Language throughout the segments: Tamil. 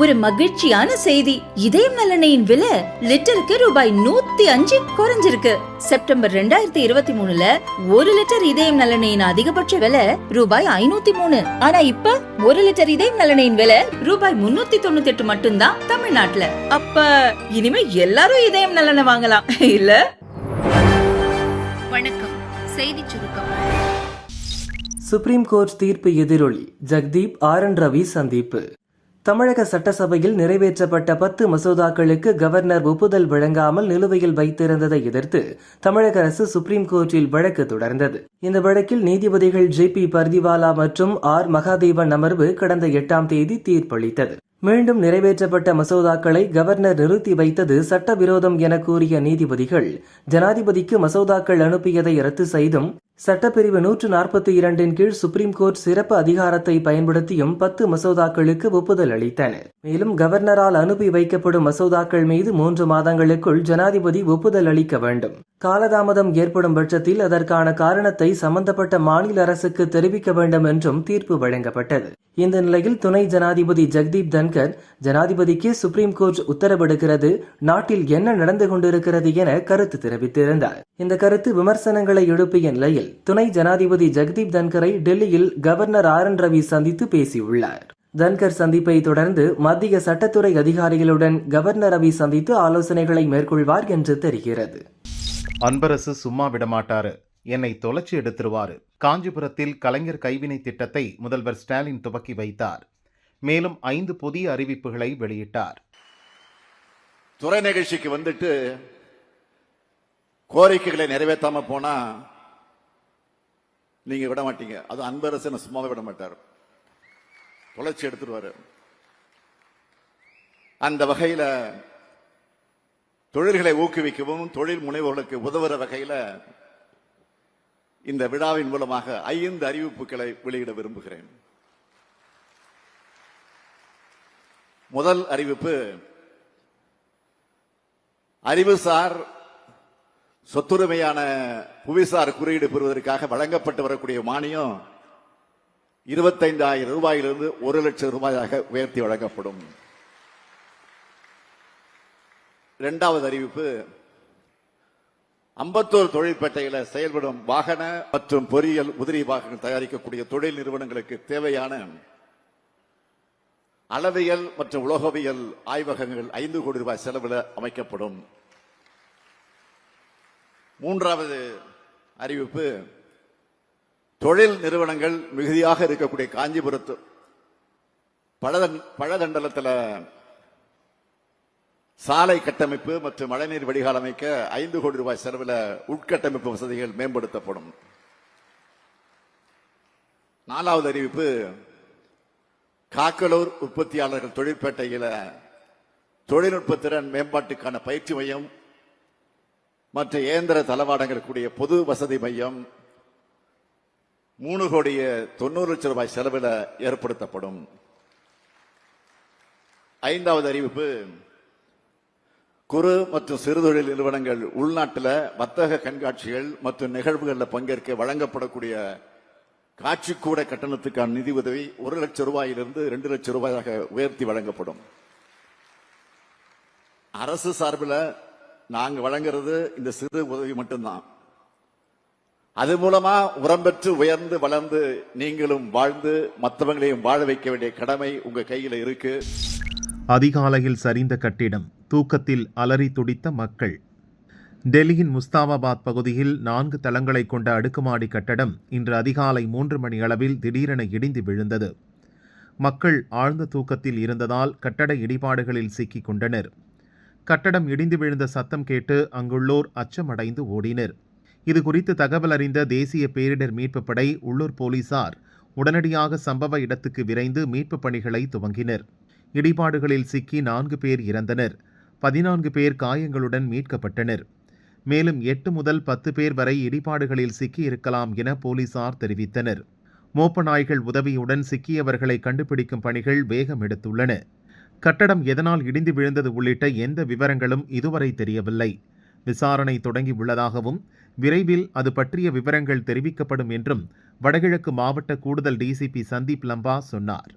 ஒரு மகிழ்ச்சியான செய்தி. இதயம் நலனையின் விலை லிட்டருக்கு ரூபாய் நூத்தி அஞ்சு குறைஞ்சிருக்கு. செப்டம்பர் ரெண்டாயிரத்தி இருபத்தி மூணுல ஒரு லிட்டர் இதயம் நலனையின் அதிகபட்ச விலை ரூபாய் ஐநூத்தி மூணு. ஆனா இப்ப ஒரு லிட்டர் இதயம் நலனையின் விலை ரூபாய் முன்னூத்தி தொண்ணூத்தி எட்டு மட்டும்தான் தமிழ்நாட்டுல. அப்ப இனிமே எல்லாரும் இதயம் நலனை வாங்கலாம். இல்ல? வணக்கம். செய்திச் சுருக்கம். சுப்ரீம் கோர்ட் தீர்ப்பு எதிரொலி. ஜெகதீப் ஆர் என் ரவி சந்திப்பு. தமிழக சட்டசபையில் நிறைவேற்றப்பட்ட பத்து மசோதாக்களுக்கு கவர்னர் ஒப்புதல் வழங்காமல் நிலுவையில் வைத்திருந்ததை எதிர்த்து தமிழக அரசு சுப்ரீம் கோர்ட்டில் வழக்கு தொடர்ந்தது. இந்த வழக்கில் நீதிபதிகள் ஜே பி பர்திவாலா மற்றும் ஆர் மகாதேவன் அமர்வு கடந்த எட்டாம் தேதி தீர்ப்பளித்தது. மீண்டும் நிறைவேற்றப்பட்ட மசோதாக்களை கவர்னர் நிறுத்தி வைத்தது சட்டவிரோதம் என கூறிய நீதிபதிகள். ஜனாதிபதிக்கு மசோதாக்கள் அனுப்பியதை ரத்து செய்தும் சட்டப்பிரிவு நூற்று நாற்பத்தி இரண்டின் கீழ் சுப்ரீம் கோர்ட் சிறப்பு அதிகாரத்தை பயன்படுத்தியும் பத்து மசோதாக்களுக்கு ஒப்புதல் அளித்தனர் மேலும் கவர்னரால் அனுப்பி வைக்கப்படும் மசோதாக்கள் மீது மூன்று மாதங்களுக்குள் ஜனாதிபதி ஒப்புதல் அளிக்க வேண்டும். காலதாமதம் ஏற்படும் பட்சத்தில் அதற்கான காரணத்தை சம்பந்தப்பட்ட மாநில அரசுக்கு தெரிவிக்க வேண்டும் என்றும் தீர்ப்பு வழங்கப்பட்டது. இந்த நிலையில் துணை ஜனாதிபதி ஜெகதீப் சங்கர் ஜனாதிபதிக்கு சுப்ரீம் கோர்ட் உத்தரவிடுகிறது. நாட்டில் என்ன நடந்து கொண்டிருக்கிறது என கருத்து தெரிவித்திருந்தார். இந்த கருத்து விமர்சனங்களை எழுப்பிய நிலையில் துணை ஜனாதிபதி ஜெகதீப் தன்கரை டெல்லியில் கவர்னர் ஆர் என் ரவி சந்தித்து பேசியுள்ளார். தன்கர் சந்திப்பை தொடர்ந்து மத்திய சட்டத்துறை அதிகாரிகளுடன் கவர்னர் ரவி சந்தித்து ஆலோசனைகளை மேற்கொள்வார் என்று தெரிகிறது. அன்பரசு சும்மா விடமாட்டாரு. என்னை தொலைச்சி எடுத்துருவாரு. காஞ்சிபுரத்தில் கலைஞர் கைவினை திட்டத்தை முதல்வர் ஸ்டாலின் துவக்கி வைத்தார். மேலும் ஐந்து புதிய அறிவிப்புகளை வெளியிட்டார். துறை நிகழ்ச்சிக்கு வந்துட்டு கோரிக்கைகளை நிறைவேற்றாம போனா நீங்க விட மாட்டீங்க. அது அன்பரசன் சும்மாவே விட மாட்டார். தொலைச்சி எடுத்துருவாரு அந்த வகையில தொழில்களை ஊக்குவிக்கவும் தொழில் முனைவோர்களுக்கு உதவுற வகையில இந்த விழாவின் மூலமாக ஐந்து அறிவிப்புகளை வெளியிட விரும்புகிறேன். முதல் அறிவிப்பு அறிவுசார் சொத்துரிமையான புவிசார் குறியீடு பெறுவதற்காக வழங்கப்பட்டு வரக்கூடிய மானியம் இருபத்தைந்தாயிரம் ரூபாயிலிருந்து ஒரு லட்சம் ரூபாயாக உயர்த்தி வழங்கப்படும். இரண்டாவது அறிவிப்பு அம்பத்தூர் தொழிற்பேட்டையில் செயல்படும் வாகன மற்றும் பொறியியல் உதிரி வாகனம் தயாரிக்கக்கூடிய தொழில் நிறுவனங்களுக்கு தேவையான அளவியல் மற்றும் உலோகவியல் ஆய்வகங்கள் ஐந்து கோடி ரூபாய் செலவில் அமைக்கப்படும். மூன்றாவது அறிவிப்பு தொழில் நிறுவனங்கள் மிகுதியாக இருக்கக்கூடிய காஞ்சிபுரத்து பழதன் பழதண்டலத்தில் சாலை கட்டமைப்பு மற்றும் மழைநீர் வடிகால் அமைக்க ஐந்து கோடி ரூபாய் செலவில் உட்கட்டமைப்பு வசதிகள் மேம்படுத்தப்படும். நாலாவது அறிவிப்பு காக்கலூர் உற்பத்தியாளர்கள் தொழிற்பேட்டையில் தொழில்நுட்ப திறன் மேம்பாட்டுக்கான பயிற்சி மையம் மற்ற இயந்திர தளவாடங்கள் கூடிய பொது வசதி மையம் மூணு கோடிய தொண்ணூறு லட்சம் ரூபாய் செலவில் ஏற்படுத்தப்படும். ஐந்தாவது அறிவிப்பு குறு மற்றும் சிறுதொழில் நிறுவனங்கள் உள்நாட்டில் வர்த்தக கண்காட்சிகள் மற்றும் நிகழ்வுகளில் பங்கேற்க வழங்கப்படக்கூடிய காட்சிக்கூட கட்டணத்துக்கான நிதி உதவி ஒரு லட்சம் ரூபாயிலிருந்து ரெண்டு லட்சம் ரூபாயாக உயர்த்தி வழங்கப்படும். அரசு சார்பில் நாங்கள் வழங்குறது இந்த சிறு உதவி மட்டும்தான். அது மூலமா உரம் பெற்று உயர்ந்து வளர்ந்து நீங்களும் வாழ்ந்து மற்றவங்களையும் வாழ வைக்க வேண்டிய கடமை உங்க கையில இருக்கு. அதிகாலையில் சரிந்த கட்டிடம் தூக்கத்தில் அலறி துடித்த மக்கள். டெல்லியின் முஸ்தாபாபாத் பகுதியில் நான்கு தளங்களை கொண்ட அடுக்குமாடி கட்டடம் இன்று அதிகாலை மூன்று மணி அளவில் திடீரென இடிந்து விழுந்தது. மக்கள் ஆழ்ந்த தூக்கத்தில் இருந்ததால் கட்டட இடிபாடுகளில் சிக்கிக் கொண்டனர். கட்டடம் இடிந்து விழுந்த சத்தம் கேட்டு அங்குள்ளோர் அச்சமடைந்து ஓடினர். இது குறித்து தகவல் அறிந்த தேசிய பேரிடர் மீட்புப் படை உள்ளூர் போலீசார் உடனடியாக சம்பவ இடத்துக்கு விரைந்து மீட்புப் பணிகளை துவங்கினர். இடிபாடுகளில் சிக்கி நான்கு பேர் இறந்தனர். பதினான்கு பேர் காயங்களுடன் மீட்கப்பட்டனர். மேலும் எட்டு முதல் பத்து பேர் வரை இடிபாடுகளில் சிக்கியிருக்கலாம் என போலீசார் தெரிவித்தனர். மோப்ப நாய்கள் உதவியுடன் சிக்கியவர்களை கண்டுபிடிக்கும் பணிகள் வேகம் எடுத்துள்ளன. கட்டடம் எதனால் இடிந்து விழுந்தது உள்ளிட்ட எந்த விவரங்களும் இதுவரை தெரியவில்லை. விசாரணை தொடங்கி உள்ளதாகவும் விரைவில் அது பற்றிய விவரங்கள் தெரிவிக்கப்படும் என்றும் வடகிழக்கு மாவட்ட கூடுதல் டிசிபி சந்தீப் லம்பா சொன்னார்.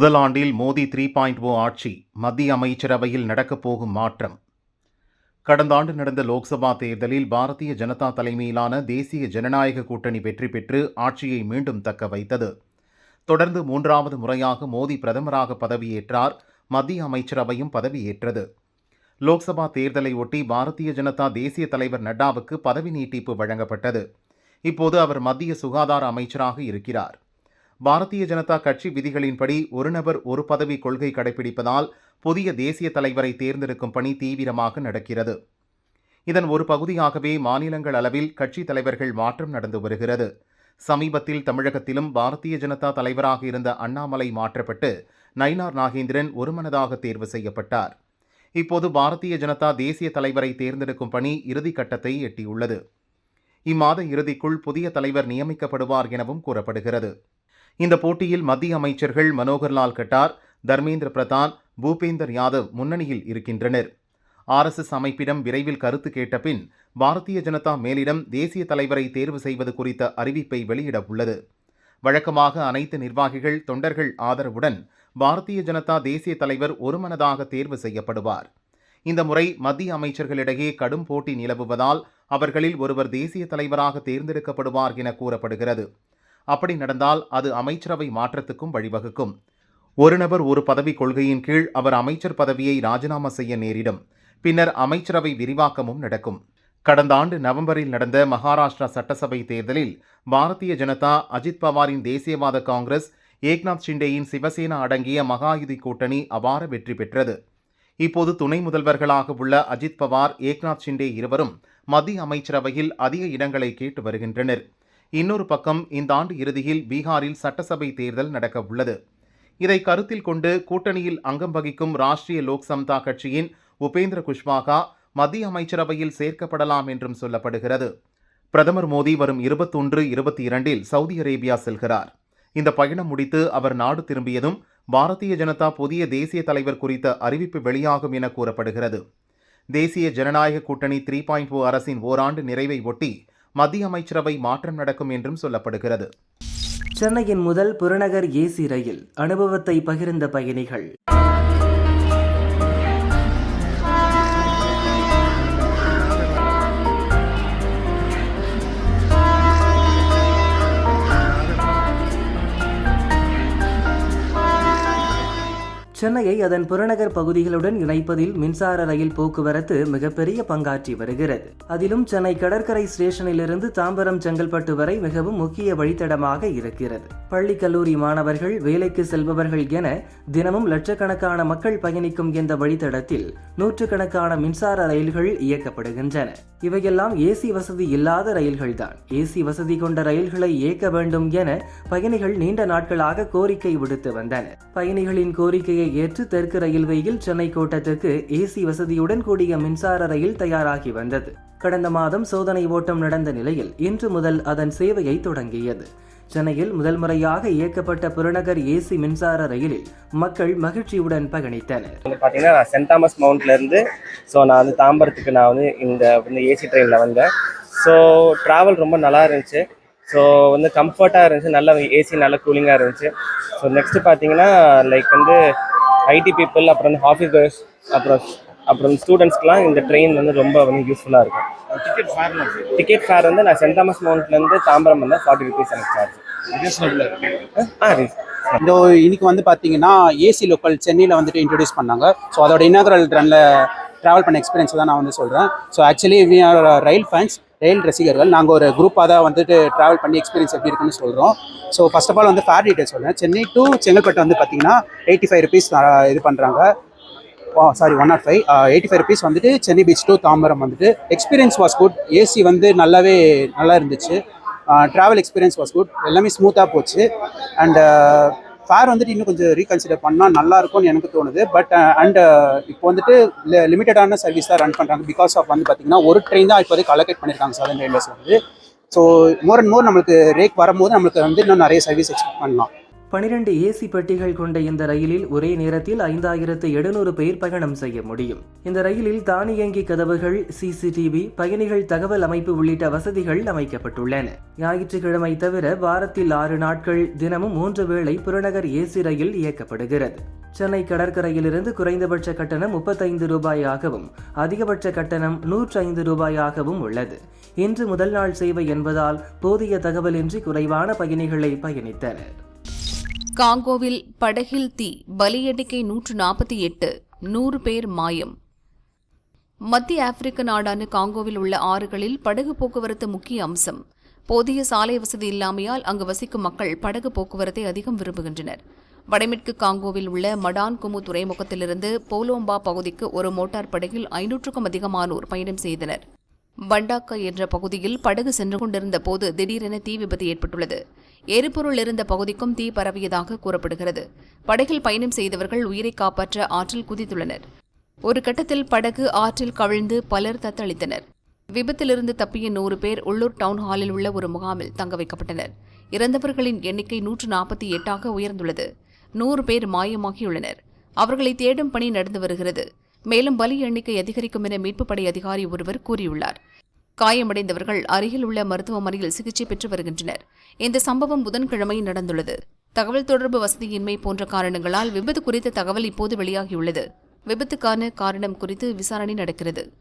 முதல் ஆண்டில் மோடி த்ரீ பாயிண்ட் ஓ ஆட்சி மத்திய அமைச்சரவையில் நடக்கப் போகும் மாற்றம். கடந்த ஆண்டு நடந்த லோக்சபா தேர்தலில் பாரதிய ஜனதா தலைமையிலான தேசிய ஜனநாயக கூட்டணி வெற்றி பெற்று ஆட்சியை மீண்டும் தக்க வைத்தது. தொடர்ந்து மூன்றாவது முறையாக மோடி பிரதமராக பதவியேற்றார் மத்திய அமைச்சரவையும் பதவியேற்றது. லோக்சபா தேர்தலை ஒட்டி பாரதிய ஜனதா தேசிய தலைவர் நட்டாவுக்கு பதவி நீட்டிப்பு வழங்கப்பட்டது. இப்போது அவர் மத்திய சுகாதார அமைச்சராக இருக்கிறார். பாரதிய ஜனதா கட்சி விதிகளின்படி ஒரு நபர் ஒரு பதவி கொள்கை கடைபிடிப்பதால் புதிய தேசிய தலைவரை தேர்ந்தெடுக்கும் பணி தீவிரமாக நடக்கிறது. இதன் ஒரு பகுதியாகவே மாநிலங்கள் அளவில் கட்சி தலைவர்கள் மாற்றம் நடந்து வருகிறது. சமீபத்தில் தமிழகத்திலும் பாரதிய ஜனதா தலைவராக இருந்த அண்ணாமலை மாற்றப்பட்டு நயினார் நாகேந்திரன் ஒருமனதாக தேர்வு செய்யப்பட்டார். இப்போது பாரதிய ஜனதா தேசிய தலைவரை தேர்ந்தெடுக்கும் பணி இறுதிக்கட்டத்தை எட்டியுள்ளது. இம்மாத இறுதிக்குள் புதிய தலைவர் நியமிக்கப்படுவார் எனவும் கூறப்படுகிறது. இந்த போட்டியில் மத்திய அமைச்சர்கள் மனோகர்லால் கட்டார் தர்மேந்திர பிரதான் பூபேந்தர் யாதவ் முன்னணியில் இருக்கின்றனர். ஆர்எஸ்எஸ் அமைப்பிடம் விரைவில் கருத்து கேட்ட பின் பாரதிய ஜனதா மேலிடம் தேசிய தலைவரை தேர்வு செய்வது குறித்த அறிவிப்பை வெளியிட உள்ளது. வழக்கமாக அனைத்து நிர்வாகிகள் தொண்டர்கள் ஆதரவுடன் பாரதிய ஜனதா தேசிய தலைவர் ஒருமனதாக தேர்வு செய்யப்படுவார். இந்த முறை மத்திய அமைச்சர்களிடையே கடும் போட்டி நிலவுவதால் அவர்களில் ஒருவர் தேசிய தலைவராக தேர்ந்தெடுக்கப்படுவார் என கூறப்படுகிறது. அப்படி நடந்தால் அது அமைச்சரவை மாற்றத்துக்கும் வழிவகுக்கும். ஒரு நபர் ஒரு பதவி கொள்கையின் கீழ் அவர் அமைச்சர் பதவியை ராஜினாமா செய்ய நேரிடும். பின்னர் அமைச்சரவை விரிவாக்கமும் நடக்கும். கடந்த ஆண்டு நவம்பரில் நடந்த மகாராஷ்டிரா சட்டசபை தேர்தலில் பாரதிய ஜனதா அஜித் பவாரின் தேசியவாத காங்கிரஸ் ஏக்நாத் ஷிண்டேயின் சிவசேனா அடங்கிய மகாயுதி கூட்டணி அபார வெற்றி பெற்றது. இப்போது துணை முதல்வர்களாக உள்ள அஜித் பவார் ஏக்நாத் ஷிண்டே இருவரும் மத்திய அமைச்சரவையில் அதிக இடங்களை கேட்டு வருகின்றனர். இன்னொரு பக்கம் இந்த ஆண்டு இறுதியில் பீகாரில் சட்டசபை தேர்தல் நடக்க உள்ளது. இதை கருத்தில் கொண்டு கூட்டணியில் அங்கம் வகிக்கும் ராஷ்டிரிய லோக் சம்தா கட்சியின் உபேந்திர குஷ்வாகா மத்திய அமைச்சரவையில் சேர்க்கப்படலாம் என்றும் சொல்லப்படுகிறது. பிரதமர் மோடி வரும் இருபத்தொன்று இருபத்தி இரண்டில் சவுதி அரேபியா செல்கிறார். இந்த பயணம் முடித்து அவர் நாடு திரும்பியதும் பாரதிய ஜனதா புதிய தேசிய தலைவர் குறித்த அறிவிப்பு வெளியாகும் என கூறப்படுகிறது. தேசிய ஜனநாயக கூட்டணி த்ரீ பாயிண்ட் ஓ அரசின் ஓராண்டு நிறைவை ஒட்டி மத்திய அமைச்சரவை மாற்றம் நடக்கும் என்றும் சொல்லப்படுகிறது. சென்னையின் முதல் புறநகர் ஏசி ரயில் அனுபவத்தை பகிர்ந்த பயணிகள். சென்னையை அதன் புறநகர் பகுதிகளுடன் இணைப்பதில் மின்சார ரயில் போக்குவரத்து மிகப்பெரிய பங்காற்றி வருகிறது. அதிலும் சென்னை கடற்கரை ஸ்டேஷனிலிருந்து தாம்பரம் செங்கல்பட்டு வரை மிகவும் முக்கிய வழித்தடமாக இருக்கிறது. பள்ளி கல்லூரி மாணவர்கள் வேலைக்கு செல்பவர்கள் என தினமும் லட்சக்கணக்கான மக்கள் பயணிக்கும் இந்த வழித்தடத்தில் நூற்றுக்கணக்கான மின்சார ரயில்கள் இயக்கப்படுகின்றன. இவையெல்லாம் ஏசி வசதி இல்லாத ரயில்கள்தான். ஏசி வசதி கொண்ட ரயில்களை இயக்க வேண்டும் என பயணிகள் நீண்ட நாட்களாக கோரிக்கை விடுத்து வந்தனர். பயணிகளின் கோரிக்கையை ஏற்று தெற்கு ரயில்வேயில் சென்னை கோட்டத்துக்கு ஏசி வசதியுடன் கூடிய மின்சார ரயில் தயாராகி வந்தது. கடந்த மாதம் சோதனை ஓட்டம் நடந்த நிலையில் இன்று முதல் அதன் சேவையை தொடங்கியது. சென்னையில் முதல் முறையாக இயக்கப்பட்ட புறநகர் ஏசி மின்சார ரயிலில் மக்கள் மகிழ்ச்சியுடன் பயணித்தனர். வந்து பார்த்தீங்கன்னா நான் சென்ட் தாமஸ் மவுண்ட்ல இருந்து ஸோ நான் வந்து தாம்பரத்துக்கு நான் வந்து இந்த ஏசி ட்ரெயினில் வந்தேன். ஸோ ட்ராவல் ரொம்ப நல்லா இருந்துச்சு. ஸோ வந்து கம்ஃபர்ட்டாக இருந்துச்சு. நல்ல ஏசி நல்ல கூலிங்காக இருந்துச்சு. ஸோ நெக்ஸ்ட்டு பார்த்தீங்கன்னா லைக் வந்து ஐடி பீப்புள் அப்புறம் வந்து ஆஃபீஸ் கோயர்ஸ் அப்புறம் அப்புறம் ஸ்டூடெண்ட்ஸ்க்குலாம் இந்த ட்ரெயின் வந்து ரொம்ப வந்து யூஸ்ஃபுல்லாக இருக்கும். டிக்கெட் ஃபேர்ல டிக்கெட் ஃபேர் வந்து நான் சென்ட் தாமஸ் மவுண்ட்லேருந்து தாம்பரம் வந்தேன் ஃபார்ட்டி ருபீஸ் எனக்கு சார்ஜ் ஆ ரீ- இந்த இன்னைக்கு வந்து பார்த்தீங்கன்னா ஏசி லோக்கல் சென்னையில் வந்துட்டு இன்ட்ரடியூஸ் பண்ணாங்க. ஸோ அதோட இனாகரல் ரன்ல ட்ராவல் பண்ண எக்ஸ்பீரியன்ஸ் தான் நான் வந்து சொல்கிறேன் so actually we are rail fans ரயில் ரசிகர்கள். நாங்கள் ஒரு குரூப்பாக தான் வந்துட்டு ட்ராவல் பண்ணி எக்ஸ்பீரியன்ஸ் எப்படி இருக்குன்னு சொல்கிறோம் ஸோ ஃபஸ்ட் ஆஃப் ஆல் வந்து ஃபேர் டீட்டெயில் சொல்கிறேன் சென்னை டு செங்கல்பட்டு வந்து பார்த்தீங்கன்னா எயிட்டி ஃபைவ் ருபீஸ் இது பண்ணுறாங்க sorry one not five eighty five rupees வந்துட்டு சென்னை பீச் டு தாம்பரம் வந்துட்டு. எக்ஸ்பீரியன்ஸ் வாஸ் குட் ஏசி வந்து நல்லாவே நல்லா இருந்துச்சு. ட்ராவல் எக்ஸ்பீரியன்ஸ் வாஸ் குட் எல்லாமே ஸ்மூத்தாக போச்சு. அண்ட் ஃபேர் வந்துட்டு இன்னும் கொஞ்சம் ரீகன்சிடர் பண்ணால் நல்லா இருக்கும்னு எனக்கு தோணுது. பட் அண்ட் uh, uh, இப்போ வந்துட்டு லிமிட்டடான சர்வீஸ் தான் ரன் பண்ணுறாங்க பிகாஸ் ஆஃப் வந்து பார்த்தீங்கன்னா ஒரு ட்ரெயின் தான் இப்போதைக்கு அலோகேட் பண்ணியிருக்காங்க சதன் ரயில்வேஸ் வந்து ஸோ மோர் அண்ட் மோர் நம்மளுக்கு ரேக் வரும்போது நம்மளுக்கு வந்து இன்னும் நிறைய சர்வீஸ் எக்ஸ்பெக்ட் பண்ணலாம். பனிரெண்டு ஏசி பெட்டிகள் கொண்ட இந்த ரயிலில் ஒரே நேரத்தில் ஐந்தாயிரத்து எழுநூறு பேர் பயணம் செய்ய முடியும். இந்த ரயிலில் தானியங்கி கதவுகள் சிசிடிவி பயணிகள் தகவல் அமைப்பு உள்ளிட்ட வசதிகள் அமைக்கப்பட்டுள்ளன. ஞாயிற்றுக்கிழமை தவிர வாரத்தில் ஆறு நாட்கள் தினமும் மூன்று வேளை புறநகர் ஏசி ரயில் இயக்கப்படுகிறது. சென்னை கடற்கரையிலிருந்து குறைந்தபட்ச கட்டணம் முப்பத்தைந்து ரூபாயாகவும் அதிகபட்ச கட்டணம் நூற்றி ஐந்து ரூபாயாகவும் உள்ளது. இன்று முதல் நாள் சேவை என்பதால் போதிய தகவலின்றி குறைவான பயணிகளை பயணித்தனர். காங்கோவில் படகில் தீ பலி எண்ணிக்கை நூற்று நாற்பத்தி எட்டு நூறு பேர் மாயம். மத்திய ஆப்பிரிக்க நாடான காங்கோவில் உள்ள ஆறுகளில் படகு போக்குவரத்து முக்கிய அம்சம். போதிய சாலை வசதி இல்லாமையால் அங்கு வசிக்கும் மக்கள் படகு போக்குவரத்தை அதிகம் விரும்புகின்றனர். வடமேற்கு காங்கோவில் உள்ள மடான் குமு துறைமுகத்திலிருந்து போலோம்பா பகுதிக்கு ஒரு மோட்டார் படகில் ஐநூற்றுக்கும் அதிகமானோர் பயணம் செய்தனர். பண்டாக்கா என்ற பகுதியில் படகு சென்று கொண்டிருந்த போது திடீரென தீ விபத்து ஏற்பட்டுள்ளது. எரிபொருள் இருந்த பகுதிக்கும் தீ பரவியதாக கூறப்படுகிறது. படகில் பயணம் செய்தவர்கள் உயிரை காப்பாற்ற ஆற்றில் குதித்துள்ளனர். ஒரு கட்டத்தில் படகு ஆற்றில் கவிழ்ந்து பலர் தத்தளித்தனர். விபத்திலிருந்து தப்பிய நூறு பேர் உள்ளூர் டவுன் ஹாலில் உள்ள ஒரு முகாமில் தங்க வைக்கப்பட்டனர். இறந்தவர்களின் எண்ணிக்கை நூற்று நாற்பத்தி எட்டாக உயர்ந்துள்ளது. நூறு பேர் மாயமாகியுள்ளனர். அவர்களை தேடும் பணி நடந்து வருகிறது. மேலும் பலி எண்ணிக்கை அதிகரிக்கும் என மீட்புப் படை அதிகாரி ஒருவர் கூறியுள்ளார். காயமடைந்தவர்கள் அருகில் உள்ள மருத்துவமனையில் சிகிச்சை பெற்று வருகின்றனர். இந்த சம்பவம் புதன்கிழமை நடந்துள்ளது. தகவல் தொடர்பு வசதியின்மை போன்ற காரணங்களால் விபத்து குறித்த தகவல் இப்போது வெளியாகியுள்ளது. விபத்துக்கான காரணம் குறித்து விசாரணை நடக்கிறது.